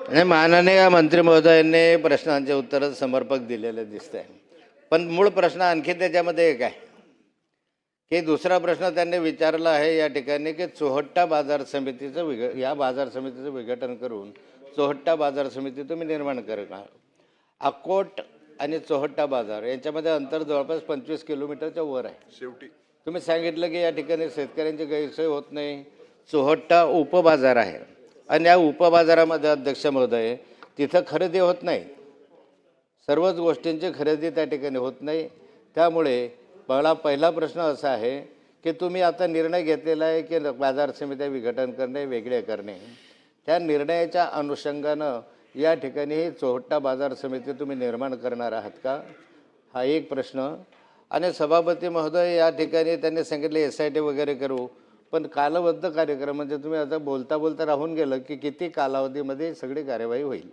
नाही माननीय मंत्री महोदयांनी प्रश्नांचे उत्तर समर्पक दिलेले दिसत आहे पण मूळ प्रश्न आणखी त्याच्यामध्ये एक आहे. की दुसरा प्रश्न त्यांनी विचारला आहे या ठिकाणी की चोहट्टा बाजार समितीचं विघ या बाजार समितीचं विघटन करून चोहट्टा बाजार समिती तुम्ही निर्माण करणार अकोट आणि चोहट्टा बाजार यांच्यामध्ये अंतर जवळपास पंचवीस किलोमीटरच्या वर आहे. शेवटी. तुम्ही सांगितलं की या ठिकाणी शेतकऱ्यांची गैरसोय होत नाही. चोहट्टा उपबाजार आहे. आणि या उपबाजारामध्ये अध्यक्ष महोदय तिथं खरेदी होत नाही. सर्वच गोष्टींची खरेदी त्या ठिकाणी होत नाही. त्यामुळे मला पहिला प्रश्न असा आहे की तुम्ही आता निर्णय घेतलेला आहे की बाजार समित्या विघटन करणे वेगळे करणे. त्या निर्णयाच्या अनुषंगानं या ठिकाणी ही चोहट्टा बाजार समिती तुम्ही निर्माण करणार आहात का? हा एक प्रश्न. आणि सभापती महोदय या ठिकाणी त्यांनी सांगितले एस आय टी वगैरे करू. पण कालबद्ध कार्यक्रम म्हणजे तुम्ही आता बोलता बोलता राहून गेलं की किती कालावधीमध्ये सगळी कार्यवाही होईल.